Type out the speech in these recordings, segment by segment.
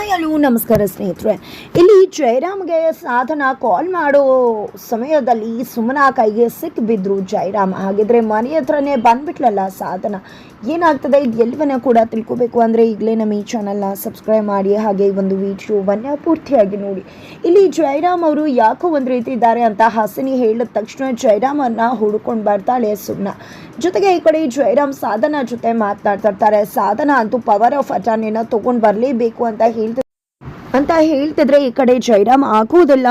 Hi hello ನಮಸ್ಕಾರ ಸ್ನೇಹಿತರೆ. ಇಲ್ಲಿ ಜಯರಾಮ್ಗೆ ಸಾಧನ ಕಾಲ್ ಮಾಡೋ ಸಮಯದಲ್ಲಿ ಸುಮನಾ ಕೈಗೆ ಸಿಕ್ಕಿಬಿದ್ರು ಜಯರಾಮ್. ಹಾಗಿದ್ರೆ ಮನೆ ಹತ್ರನೇ ಬಂದ್ಬಿಟ್ಲಲ್ಲ ಸಾಧನ. ಏನಾಗ್ತದೆ ಇದು ಎಲ್ಲವನ್ನ ಕೂಡ ತಿಳ್ಕೊಬೇಕು ಅಂದರೆ ಈಗಲೇ ನಮ್ಮ ಈ ಚಾನಲ್ನ ಸಬ್ಸ್ಕ್ರೈಬ್ ಮಾಡಿ, ಹಾಗೆ ಈ ಒಂದು ವಿಡಿಯೋವನ್ನು ಪೂರ್ತಿಯಾಗಿ ನೋಡಿ. ಇಲ್ಲಿ ಜಯರಾಮ್ ಅವರು ಯಾಕೋ ಒಂದು ರೀತಿ ಇದ್ದಾರೆ ಅಂತ ಹಾಸಿನಿ ಹೇಳಿದ ತಕ್ಷಣ ಜಯರಾಮನ್ನು ಹುಡುಕೊಂಡು ಬರ್ತಾಳೆ ಸುಮ್ನ. ಜೊತೆಗೆ ಈ ಕಡೆ ಜಯರಾಮ್ ಸಾಧನ ಜೊತೆ ಮಾತನಾಡ್ತಾ ಇರ್ತಾರೆ ಸಾಧನ ಅಂತೂ ಪವರ್ ಆಫ್ ಅಟಾರ್ನಿನ ತಗೊಂಡು ಬರಲೇಬೇಕು ಅಂತ ಹೇಳ್ತಾರೆ ಅಂತ ಹೇಳ್ತಿದ್ರೆ ಈ ಕಡೆ ಜಯರಾಮ್ ಆಗೋದಿಲ್ಲ.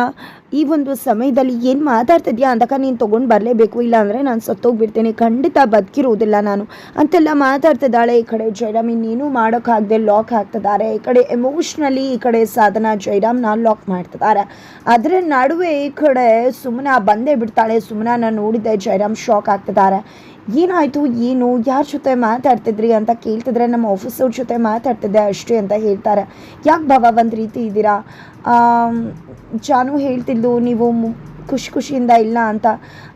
ಈ ಒಂದು ಸಮಯದಲ್ಲಿ ಏನು ಮಾತಾಡ್ತಿದ್ಯಾ ಅಂದಾಗ ನೀನು ತೊಗೊಂಡು ಬರಲೇಬೇಕು ಇಲ್ಲ ಅಂದರೆ ನಾನು ಸತ್ತೋಗ್ಬಿಡ್ತೇನೆ. ಖಂಡಿತ ಬದುಕಿರೋದಿಲ್ಲ ನಾನು. ಅಂತೆಲ್ಲ ಮಾತಾಡ್ತಿದ್ದಾಳೆ ಈ ಕಡೆ ಜಯರಾಮ್. ಇನ್ನೇನು ಮಾಡೋಕ್ಕಾಗದೆ ಲಾಕ್ ಹಾಕ್ತಿದ್ದಾರೆ. ಈ ಕಡೆ ಎಮೋಷ್ನಲಿ ಈ ಕಡೆ ಸಾಧನ ಜಯರಾಮ್ನ ಲಾಕ್ ಮಾಡ್ತಿದ್ದಾರೆ. ಅದರ ನಡುವೆ ಈ ಕಡೆ ಸುಮ್ಮನೆ ಬಂದೇ ಬಿಡ್ತಾಳೆ. ಸುಮ್ಮನ ನೋಡಿದ್ದೆ ಜಯರಾಮ್ ಶಾಕ್ ಆಗ್ತಿದ್ದಾರೆ. ಏನಾಯಿತು, ಏನು, ಯಾರ ಜೊತೆ ಮಾತಾಡ್ತಿದ್ರಿ ಅಂತ ಕೇಳ್ತಿದ್ರೆ ನಮ್ಮ ಆಫೀಸವ್ರ ಜೊತೆ ಮಾತಾಡ್ತಿದ್ದೆ ಅಷ್ಟೇ ಅಂತ ಹೇಳ್ತಾರೆ. ಯಾಕೆ ಬಾಬಾ ಒಂದು ರೀತಿ ಇದ್ದೀರಾ? ಜಾನು ಹೇಳ್ತಿದ್ಲು ನೀವು ಖುಷಿ ಖುಷಿಯಿಂದ ಇಲ್ಲ ಅಂತ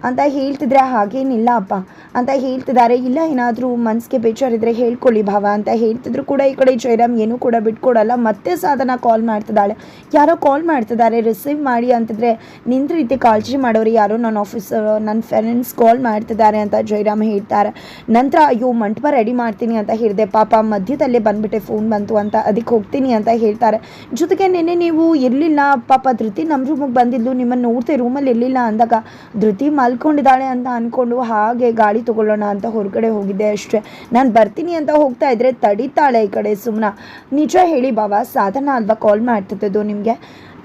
ಅಂತ ಹೇಳ್ತಿದ್ರೆ ಹಾಗೇನಿಲ್ಲ ಅಪ್ಪ. ಅಂತ ಹೇಳ್ತಿದ್ದಾರೆ, ಇಲ್ಲ ಏನಾದರೂ ಮನಸ್ಸಿಗೆ ಬೇಜಾರಿದ್ರೆ ಹೇಳ್ಕೊಳ್ಳಿ ಭಾವ ಅಂತ ಹೇಳ್ತಿದ್ರು ಕೂಡ ಈ ಕಡೆ ಜಯರಾಮ್ ಏನೂ ಕೂಡ ಬಿಟ್ಕೊಡಲ್ಲ. ಮತ್ತೆ ಸಾಧನ ಕಾಲ್ ಮಾಡ್ತಿದ್ದಾಳೆ. ಯಾರೋ ಕಾಲ್ ಮಾಡ್ತಿದ್ದಾರೆ ರಿಸೀವ್ ಮಾಡಿ ಅಂತಿದ್ರೆ ನಿಂತ ರೀತಿ ಕಾಳಜಿ ಮಾಡೋರು ಯಾರೋ ನನ್ನ ಆಫೀಸರ್ ನನ್ನ ಫ್ರೆಂಡ್ಸ್ ಕಾಲ್ ಮಾಡ್ತಿದ್ದಾರೆ ಅಂತ ಜಯರಾಮ್ ಹೇಳ್ತಾರೆ. ನಂತರ ಅಯ್ಯೋ, ಮಂಟಪ ರೆಡಿ ಮಾಡ್ತೀನಿ ಅಂತ ಹೇಳಿದೆ. ಪಾಪ ಮಧ್ಯದಲ್ಲೇ ಬಂದ್ಬಿಟ್ಟೆ ಫೋನ್ ಬಂತು ಅಂತ ಅದಕ್ಕೆ ಹೋಗ್ತೀನಿ ಅಂತ ಹೇಳ್ತಾರೆ. ಜೊತೆಗೆ ನಿನ್ನೆ ನೀವು ಇರಲಿಲ್ಲ, ಪಾಪ ಧೃತಿ ನಮ್ಮ ರೂಮಿಗೆ ಬಂದಿದ್ದು ನಿಮ್ಮನ್ನು ನೋಡ್ತೆ ರೂಮಲ್ಲಿ ಇರಲಿಲ್ಲ ಅಂದಾಗ ಧೃತಿ ಮಲ್ಕೊಂಡಿದ್ದಾಳೆ ಅಂತ ಅಂದ್ಕೊಂಡು ಹಾಗೆ ಗಾಡಿ ತಗೊಳ್ಳೋಣ ಅಂತ ಹೊರಗಡೆ ಹೋಗಿದ್ದೆ ಅಷ್ಟೇ. ನಾನು ಬರ್ತೀನಿ ಅಂತ ಹೋಗ್ತಾ ಇದ್ರೆ ತಡಿತಾಳೆ ಈ ಕಡೆ ಸುಮ್ಮನ ನಿಜ ಹೇಳಿ ಬಾಬಾ ಸಾಧನ ಅಲ್ವಾ ಕಾಲ್ ಮಾಡ್ತಿದ್ದದ್ದು ನಿಮಗೆ?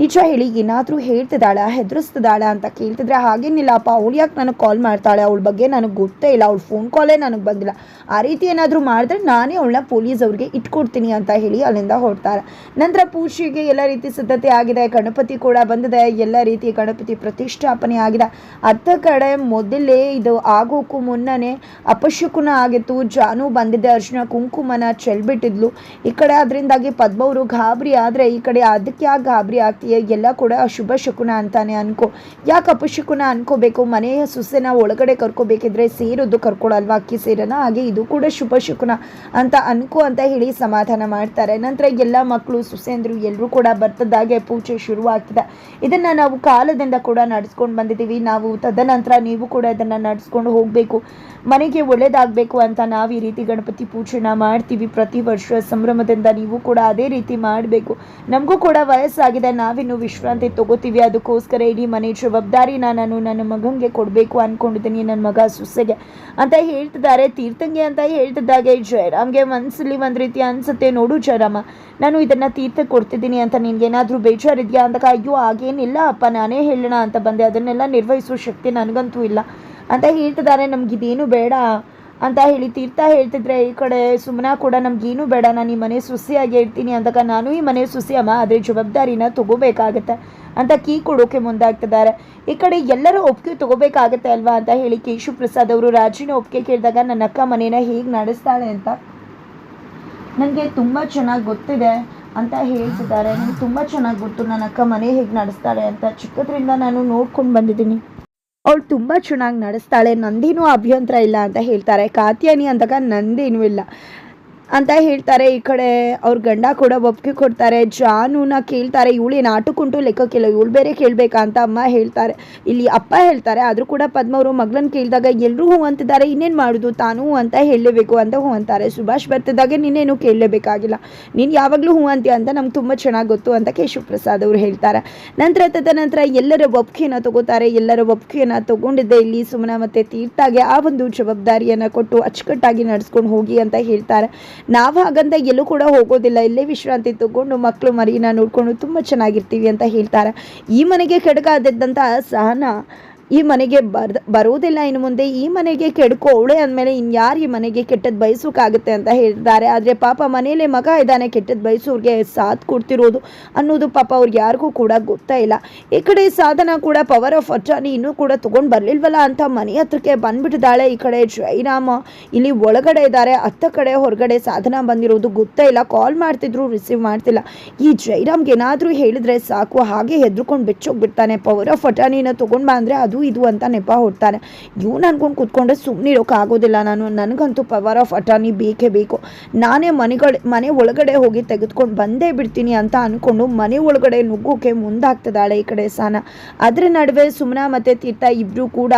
ನಿಜ ಹೇಳಿ, ಏನಾದರೂ ಹೇಳ್ತಿದ್ದಾಳ, ಹೆದರಿಸ್ತಿದ್ದಾಳ ಅಂತ ಕೇಳ್ತಿದ್ರೆ ಹಾಗೇನಿಲ್ಲಪ್ಪ ಅವಳು ಯಾಕೆ ನನಗೆ ಕಾಲ್ ಮಾಡ್ತಾಳೆ? ಅವಳ ಬಗ್ಗೆ ನನಗೆ ಗೊತ್ತೇ ಇಲ್ಲ, ಅವಳು ಫೋನ್ ಕಾಲೇ ನನಗೆ ಬಂದಿಲ್ಲ. ಆ ರೀತಿ ಏನಾದರೂ ಮಾಡಿದ್ರೆ ನಾನೇ ಅವಳನ್ನ ಪೊಲೀಸ್ ಅವ್ರಿಗೆ ಇಟ್ಕೊಡ್ತೀನಿ ಅಂತ ಹೇಳಿ ಅಲ್ಲಿಂದ ಹೊರಡ್ತಾರೆ. ನಂತರ ಪೂಜೆಗೆ ಎಲ್ಲ ರೀತಿ ಸಿದ್ಧತೆ ಆಗಿದೆ, ಗಣಪತಿ ಕೂಡ ಬಂದಿದೆ, ಎಲ್ಲ ರೀತಿ ಗಣಪತಿ ಪ್ರತಿಷ್ಠಾಪನೆ ಆಗಿದೆ. ಅತ್ತ ಕಡೆ ಮೊದಲೇ ಇದು ಆಗೋಕ್ಕೂ ಮುನ್ನನೇ ಅಪಶಕುನ ಆಗಿತ್ತು, ಜಾನು ಬಂದಿದ್ದೆ ಅರ್ಶಿನ ಕುಂಕುಮನ ಚೆಲ್ಬಿಟ್ಟಿದ್ಲು. ಈ ಕಡೆ ಅದರಿಂದಾಗಿ ಪದ್ಮವರು ಗಾಬರಿ ಆದರೆ, ಈ ಕಡೆ ಅದಕ್ಕೆ ಯಾಕೆ ಗಾಬರಿ ಆಗ್ತೀಯ ಎಲ್ಲ ಕೂಡ ಶುಭ ಶಕುನ ಅಂತಾನೆ ಅನ್ಕೋ. ಯಾಕೆ ಅಪಶಕುನ ಅನ್ಕೋಬೇಕು? ಮನೆಯ ಸೊಸೆನ ಒಳಗಡೆ ಕರ್ಕೋಬೇಕಿದ್ರೆ ಸೇರೋದು ಕರ್ಕೊಳಲ್ವಾ? ಅಕ್ಕಿ ಸೇರನ? ಹಾಗೆ ಇದು ಕೂಡ ಶುಭ ಶಕುನ ಅಂತ ಅನ್ಕೋ ಅಂತ ಹೇಳಿ ಸಮಾಧಾನ ಮಾಡ್ತಾರೆ. ನಂತರ ಎಲ್ಲ ಮಕ್ಕಳು ಸೊಸೆಂದರು ಎಲ್ಲರೂ ಕೂಡ ಬರ್ತದಾಗೆ ಪೂಜೆ ಶುರು ಆಗ್ತದೆ ಇದನ್ನು ನಾವು ಕಾಲದಿಂದ ಕೂಡ ನಡೆಸ್ಕೊಂಡು ಬಂದಿದ್ದೀವಿ. ನಾವು ತದನಂತರ ನೀವು ಕೂಡ ಇದನ್ನು ನಡೆಸ್ಕೊಂಡು ಹೋಗಬೇಕು. ಮನೆಗೆ ಒಳ್ಳೇದಾಗಬೇಕು ಅಂತ ನಾವು ಈ ರೀತಿ ಗಣಪತಿ ಪೂಜೆನ ಮಾಡ್ತೀವಿ ಪ್ರತಿ ವರ್ಷ. ಸಂಭ್ರಮದಿಂದ ನೀವು ಕೂಡ ಅದೇ ರೀತಿ ಮಾಡಬೇಕು. ನಮಗೂ ಕೂಡ ವಯಸ್ಸಾಗಿದೆ. ನಾವಿನ್ನು ವಿಶ್ರಾಂತಿ ತಗೋತೀವಿ. ಅದಕ್ಕೋಸ್ಕರ ಇಡೀ ಮನೆ ಜವಾಬ್ದಾರಿನ ನಾನು ನನ್ನ ಮಗನಿಗೆ ಕೊಡಬೇಕು ಅಂದ್ಕೊಂಡಿದ್ದೀನಿ ನನ್ನ ಮಗ ಸೊಸೆಗೆ. ಅಂತ ಹೇಳ್ತಿದ್ದಾರೆ. ತೀರ್ಥಂಗೆ ಅಂತ ಹೇಳ್ತಿದ್ದಾಗೆ ಜಯರಾಮ್ಗೆ. ಮನಸ್ಸಲ್ಲಿ ಒಂದು ರೀತಿ ಅನ್ಸುತ್ತೆ. ನೋಡು ಜಯರಾಮ, ನಾನು ಇದನ್ನು ತೀರ್ಥ ಕೊಡ್ತಿದ್ದೀನಿ ಅಂತ ನಿನಗೇನಾದರೂ ಬೇಜಾರಿದೆಯಾ? ಅಂದಾಗ ಅಯ್ಯೋ, ಹಾಗೇನಿಲ್ಲ ಅಪ್ಪ, ನಾನೇ ಹೇಳೋಣ ಅಂತ ಬಂದೆ. ಅದನ್ನೆಲ್ಲ ನಿರ್ವಹಿಸುವ ಶಕ್ತಿ ನನಗಂತೂ ಇಲ್ಲ. ಅಂತ ಹೇಳ್ತಿದ್ದಾರೆ. ನಮಗಿದೇನು ಬೇಡ. ಅಂತ ಹೇಳಿ ತೀರ್ಥ ಹೇಳ್ತಿದ್ರೆ ಈ ಕಡೆ ಸುಮ್ಮನ ಕೂಡ ನಮ್ಗೇನು ಬೇಡ, ನಾನು ಈ ಮನೆ ಸುಸಿಯಾಗಿ ಇರ್ತೀನಿ ಅಂದಾಗ ನಾನು ಈ ಮನೆ ಸುಸಿಯಮ್ಮ ಅದ್ರ ಜವಾಬ್ದಾರಿನ ತಗೋಬೇಕಾಗತ್ತೆ ಅಂತ ಕೀ ಕೊಡೋಕೆ ಮುಂದಾಗ್ತಿದ್ದಾರೆ. ಈ ಕಡೆ ಎಲ್ಲರೂ ಒಪ್ಪಿಗೆ ತಗೋಬೇಕಾಗತ್ತೆ ಅಲ್ವಾ ಅಂತ ಹೇಳಿ ಕೇಶು ಪ್ರಸಾದ್ ಅವರು ರಾಜಿನ ಒಪ್ಪಿಗೆ ಕೇಳಿದಾಗ ನನ್ನ ಅಕ್ಕ ಮನೇನ ಹೇಗೆ ನಡೆಸ್ತಾಳೆ ಅಂತ ನನಗೆ ತುಂಬ ಚೆನ್ನಾಗಿ ಗೊತ್ತಿದೆ ಅಂತ ಹೇಳ್ತಿದ್ದಾರೆ. ನನಗೆ ತುಂಬ ಚೆನ್ನಾಗಿ ಗೊತ್ತು ನನ್ನ ಅಕ್ಕ ಮನೆ ಹೇಗೆ ನಡೆಸ್ತಾಳೆ ಅಂತ. ಚಿಕ್ಕದ್ರಿಂದ ನಾನು ನೋಡ್ಕೊಂಡು ಬಂದಿದ್ದೀನಿ. ಅವಳು ತುಂಬ ಚೆನ್ನಾಗಿ ನಡೆಸ್ತಾಳೆ. ನಂದಿನೂ ಅಭ್ಯಂತರ ಇಲ್ಲ ಅಂತ ಹೇಳ್ತಾರೆ. ಕಾತ್ಯಾನಿ ಅಂದಾಗ ನಂದಿನೂ ಇಲ್ಲ. ಅಂತ ಹೇಳ್ತಾರೆ. ಈ ಕಡೆ ಅವ್ರ ಗಂಡ ಕೂಡ ಒಪ್ಪಿಗೆ ಕೊಡ್ತಾರೆ. ಜಾನೂನ ಕೇಳ್ತಾರೆ. ಇವಳೇನು ಆಟಕ್ಕುಂಟು ಲೆಕ್ಕಕ್ಕಿಲ್ಲ ಇವಳು ಬೇರೆ ಕೇಳಬೇಕಾ ಅಂತ ಅಮ್ಮ ಹೇಳ್ತಾರೆ. ಇಲ್ಲಿ ಅಪ್ಪ ಹೇಳ್ತಾರೆ. ಆದರೂ ಕೂಡ ಪದ್ಮ ಅವರು ಮಗಳನ್ನ ಕೇಳಿದಾಗ ಎಲ್ಲರೂ ಹೂ ಅಂತಿದ್ದಾರೆ. ಇನ್ನೇನು ಮಾಡೋದು? ತಾನು ಅಂತ ಹೇಳಲೇಬೇಕು ಅಂತ ಹೂ ಅಂತಾರೆ. ಸುಭಾಷ್ ಬರ್ತಿದ್ದಾಗೆ ನೀನೇನು ಕೇಳಲೇಬೇಕಾಗಿಲ್ಲ. ನೀನು ಯಾವಾಗಲೂ ಹೂ ಅಂತೀಯ ಅಂತ ನಮ್ಗೆ ತುಂಬ ಚೆನ್ನಾಗಿ ಗೊತ್ತು ಅಂತ ಕೇಶವ ಪ್ರಸಾದ್ ಅವರು ಹೇಳ್ತಾರೆ. ನಂತರ ತದನಂತರ ಎಲ್ಲರ ಒಪ್ಪಿಗೆನ ತಗೋತಾರೆ. ಎಲ್ಲರ ಒಪ್ಪಿಗೆನ ತಗೊಂಡಿದ್ದೆ ಇಲ್ಲಿ ಸುಮನ ಮತ್ತು ತೀರ್ಥಾಗೆ ಆ ಒಂದು ಜವಾಬ್ದಾರಿಯನ್ನು ಕೊಟ್ಟು ಅಚ್ಚುಕಟ್ಟಾಗಿ ನಡೆಸ್ಕೊಂಡು ಹೋಗಿ ಅಂತ ಹೇಳ್ತಾರೆ. ನಾವು ಹಾಗಂತ ಎಲ್ಲೂ ಕೂಡ ಹೋಗೋದಿಲ್ಲ. ಇಲ್ಲೇ ವಿಶ್ರಾಂತಿ ತಗೊಂಡು ಮಕ್ಕಳು ಮರಿನ ನೋಡ್ಕೊಂಡು ತುಂಬ ಚೆನ್ನಾಗಿರ್ತೀವಿ ಅಂತ ಹೇಳ್ತಾರೆ. ಈ ಮನೆಗೆ ಕೆಡಕಾದಂಥ ಸಹನ ಈ ಮನೆಗೆ ಬರ್, ಬರುವುದಿಲ್ಲ. ಇನ್ನು ಮುಂದೆ ಈ ಮನೆಗೆ ಕೆಡ್ಕೋ, ಅವಳೆ ಅಂದಮೇಲೆ ಇನ್ಯಾರು ಈ ಮನೆಗೆ ಕೆಟ್ಟದ್ದು ಬಯಸೋಕ್ಕಾಗುತ್ತೆ ಅಂತ ಹೇಳ್ತಾರೆ ಆದರೆ ಪಾಪ ಮನೇಲೆ ಮಗ ಇದ್ದಾನೆ ಕೆಟ್ಟದ್ದು ಬಯಸೋರಿಗೆ ಸಾಥ್ ಕೊಡ್ತಿರೋದು ಅನ್ನೋದು ಪಾಪ ಅವ್ರಿಗೆ ಯಾರಿಗೂ ಕೂಡ ಗೊತ್ತೇ ಇಲ್ಲ. ಈ ಕಡೆ ಸಾಧನ ಕೂಡ ಪವರ್ ಆಫ್ ಅಟಾರ್ನಿ ಇನ್ನೂ ಕೂಡ ತೊಗೊಂಡು ಬರಲಿಲ್ವಲ್ಲ ಅಂತ ಮನೆ ಹತ್ರಕ್ಕೆ ಬಂದ್ಬಿಟ್ಟಿದ್ದಾಳೆ. ಈ ಕಡೆ ಜೈರಾಮ ಇಲ್ಲಿ ಒಳಗಡೆ ಇದ್ದಾರೆ. ಹತ್ತ ಕಡೆ ಹೊರಗಡೆ ಸಾಧನ ಬಂದಿರೋದು ಗೊತ್ತೇ ಇಲ್ಲ. ಕಾಲ್ ಮಾಡ್ತಿದ್ರು ರಿಸೀವ್ ಮಾಡ್ತಿಲ್ಲ. ಈ ಜೈರಾಮ್ಗೆ ಏನಾದರೂ ಹೇಳಿದ್ರೆ ಸಾಕು. ಹಾಗೆ ಹೆದ್ರುಕೊಂಡು ಬೆಚ್ಚೋಗ್ಬಿಡ್ತಾನೆ. ಪವರ್ ಆಫ್ ಅಟಾನಿನ ತೊಗೊಂಡು ಬಂದರೆ ಅದು ಅದು ಇದು ಅಂತ ನೆಪ ಹೊಡ್ತಾರೆ ಇವ್ನು ಅನ್ಕೊಂಡು ಕೂತ್ಕೊಂಡ್ರೆ ಸುಮ್ಮನೆ ಇರೋಕ್ಕಾಗೋದಿಲ್ಲ ನಾನು. ನನಗಂತೂ ಪವರ್ ಆಫ್ ಅಟಾರ್ನಿ ಬೇಕೇ ಬೇಕು. ನಾನೇ ಮನೆಗಳು, ಮನೆ ಒಳಗಡೆ ಹೋಗಿ ತೆಗೆದುಕೊಂಡು ಬಂದೇ ಬಿಡ್ತೀನಿ ಅಂತ ಅಂದ್ಕೊಂಡು ಮನೆ ಒಳಗಡೆ ನುಗ್ಗೋಕೆ ಮುಂದಾಗ್ತದಾಳೆ ಈ ಕಡೆ ಸಾನ. ಅದರ ನಡುವೆ ಸುಮನಾ ಮತ್ತು ತೀರ್ಥ ಇಬ್ಬರು ಕೂಡ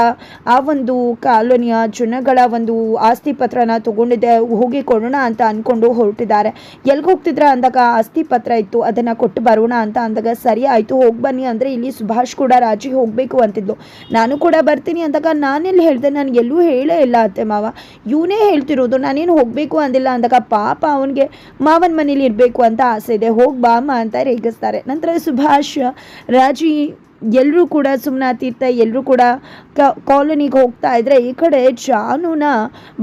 ಆ ಒಂದು ಕಾಲೋನಿಯ ಜನಗಳ ಒಂದು ಆಸ್ತಿ ಪತ್ರನ ತಗೊಂಡಿದ್ದೆ, ಹೋಗಿ ಕೊಡೋಣ ಅಂತ ಅಂದ್ಕೊಂಡು ಹೊರಟಿದ್ದಾರೆ. ಎಲ್ಗೆ ಹೋಗ್ತಿದ್ರ ಅಂದಾಗ ಆಸ್ತಿ ಪತ್ರ ಇತ್ತು, ಅದನ್ನು ಕೊಟ್ಟು ಬರೋಣ ಅಂತ ಅಂದಾಗ ಸರಿ ಆಯಿತು, ಹೋಗಿ ಬನ್ನಿ. ಅಂದರೆ ಇಲ್ಲಿ ಸುಭಾಷ್ ಕೂಡ ರಾಜಿ ಹೋಗಬೇಕು ಅಂತಿದ್ಲು. ನಾನು ಕೂಡ ಬರ್ತೀನಿ ಅಂದಾಗ ನಾನೆಲ್ಲಿ ಹೇಳಿದೆ? ನಾನು ಎಲ್ಲೂ ಹೇಳೇ ಇಲ್ಲ ಅತ್ತೆ ಮಾವ. ಇವನೇ ಹೇಳ್ತಿರೋದು, ನಾನೇನು ಹೋಗಬೇಕು ಅಂದಿಲ್ಲ ಅಂದಾಗ ಪಾಪ ಅವನಿಗೆ ಮಾವನ ಮನೇಲಿ ಇರಬೇಕು ಅಂತ ಆಸೆ ಇದೆ. ಹೋಗಿ ಬಾಮ ಅಂತ ರೇಗಿಸ್ತಾರೆ. ನಂತರ ಸುಭಾಷ್, ರಾಜಿ ಎಲ್ಲರೂ ಕೂಡ ಸುಮ್ಮನೆ ತೀರ್ಥ ಎಲ್ಲರೂ ಕೂಡ ಕಾಲೋನಿಗೆ ಹೋಗ್ತಾ ಇದ್ರೆ ಈ ಕಡೆ ಜಾನುನ,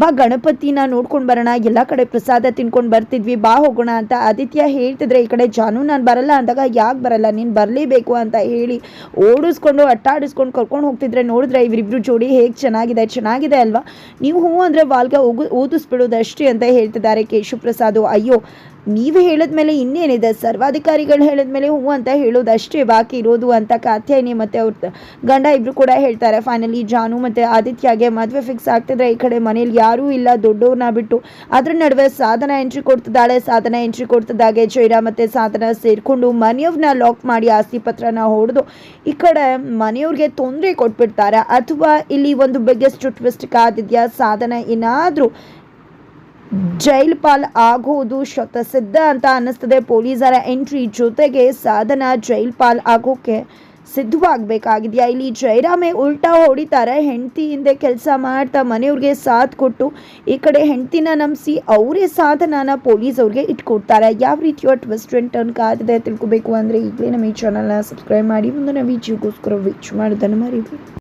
ಬಾ ಗಣಪತಿನ ನೋಡ್ಕೊಂಡು ಬರೋಣ, ಎಲ್ಲ ಕಡೆ ಪ್ರಸಾದ ತಿನ್ಕೊಂಡು ಬರ್ತಿದ್ವಿ, ಬಾ ಹೋಗೋಣ ಅಂತ ಆದಿತ್ಯ ಹೇಳ್ತಿದ್ರೆ, ಈ ಕಡೆ ಜಾನು ನಾನು ಬರಲ್ಲ ಅಂದಾಗ, ಯಾಕೆ ಬರಲ್ಲ, ನೀನು ಬರಲೇಬೇಕು ಅಂತ ಹೇಳಿ ಓಡಿಸ್ಕೊಂಡು, ಅಟ್ಟಾಡಿಸ್ಕೊಂಡು ಕರ್ಕೊಂಡು ಹೋಗ್ತಿದ್ರೆ ನೋಡಿದ್ರೆ ಇವರಿಬ್ರು ಜೋಡಿ ಹೇಗೆ ಚೆನ್ನಾಗಿದೆ ಚೆನ್ನಾಗಿದೆ ಅಲ್ವಾ? ನೀವು ಹ್ಞೂ ಅಂದರೆ ವಾಲ್ಗ ಹೋಗು ಓದಿಸ್ಬಿಡೋದಷ್ಟೇ ಅಂತ ಹೇಳ್ತಿದ್ದಾರೆ ಕೇಶು ಪ್ರಸಾದ್ ಅಯ್ಯೋ ನೀವು ಹೇಳಿದ್ಮೇಲೆ ಇನ್ನೇನಿದೆ? ಸರ್ವಾಧಿಕಾರಿಗಳು ಹೇಳಿದ್ಮೇಲೆ ಹ್ಞೂ ಅಂತ ಹೇಳೋದಷ್ಟೇ ಬಾಕಿ ಇರೋದು ಅಂತ ಕಾತ್ಯಾಯಿನಿ ಮತ್ತು ಅವ್ರ ಗಂಡ ಇಬ್ಬರು ಕೂಡ ಹೇಳ್ತಾರೆ. ಫೈನಲಿ ಜಾನು ಮತ್ತು ಆದಿತ್ಯಗೆ ಮದುವೆ ಫಿಕ್ಸ್ ಆಗ್ತಿದ್ರೆ ಈ ಕಡೆ ಮನೇಲಿ ಯಾರೂ ಇಲ್ಲ ದೊಡ್ಡವ್ರನ್ನ ಬಿಟ್ಟು. ಅದ್ರ ನಡುವೆ ಸಾಧನ ಎಂಟ್ರಿ ಕೊಡ್ತಿದ್ದಾಳೆ. ಸಾಧನ ಎಂಟ್ರಿ ಕೊಡ್ತಿದ್ದಾಗೆ ಜೈರಾ ಮತ್ತು ಸಾಧನ ಸೇರಿಕೊಂಡು ಮನೆಯವ್ರನ್ನ ಲಾಕ್ ಮಾಡಿ ಆಸ್ತಿ ಪತ್ರನ ಹೊಡೆದು ಈ ಕಡೆ ಮನೆಯವ್ರಿಗೆ ತೊಂದರೆ ಕೊಟ್ಬಿಡ್ತಾರೆ. ಅಥವಾ ಇಲ್ಲಿ ಒಂದು ಬಿಗ್ಗೆಸ್ಟ್ ಟ್ವಿಸ್ಟ್ ಕಾದಿದ್ಯಾ? ಸಾಧನ ಏನಾದರೂ ಜೈಲ್ ಪಾಲ್ ಆಗೋದು ಶತಸಿದ್ಧ ಅಂತ ಅನ್ನಿಸ್ತದೆ. ಪೊಲೀಸರ ಎಂಟ್ರಿ ಜೊತೆಗೆ ಸಾಧನ ಜೈಲ್ ಪಾಲ್ ಆಗೋಕೆ ಸಿದ್ಧವಾಗಬೇಕಾಗಿದೆಯಾ? ಇಲ್ಲಿ ಜೈರಾಮೆ ಉಲ್ಟಾ ಹೊಡಿತಾರೆ. ಹೆಂಡತಿ ಹಿಂದೆ ಕೆಲಸ ಮಾಡ್ತಾ ಮನೆಯವ್ರಿಗೆ ಸಾಥ್ ಕೊಟ್ಟು ಈ ಕಡೆ ಹೆಂಡ್ತಿನ ನಂಬಿಸಿ ಅವರೇ ಸಾಧನನ ಪೊಲೀಸ್ ಅವ್ರಿಗೆ ಇಟ್ಕೊಡ್ತಾರೆ. ಯಾವ ರೀತಿಯ ಟ್ವಿಸ್ಟ್ ಅಂಡ್ ಟರ್ನ್ ಕಾದಿದೆ ತಿಳ್ಕೊಬೇಕು ಅಂದರೆ ಈಗಲೇ ನಮ್ಮ ಈ ಚಾನಲ್ನ ಸಬ್ಸ್ಕ್ರೈಬ್ ಮಾಡಿ. ಮುಂದೆ ನಾವು ವಿಡಿಯೋಗೋಸ್ಕರ ವಿಚ್ ಮಾಡೋದನ್ನು ಮರಿಬೇಡಿ.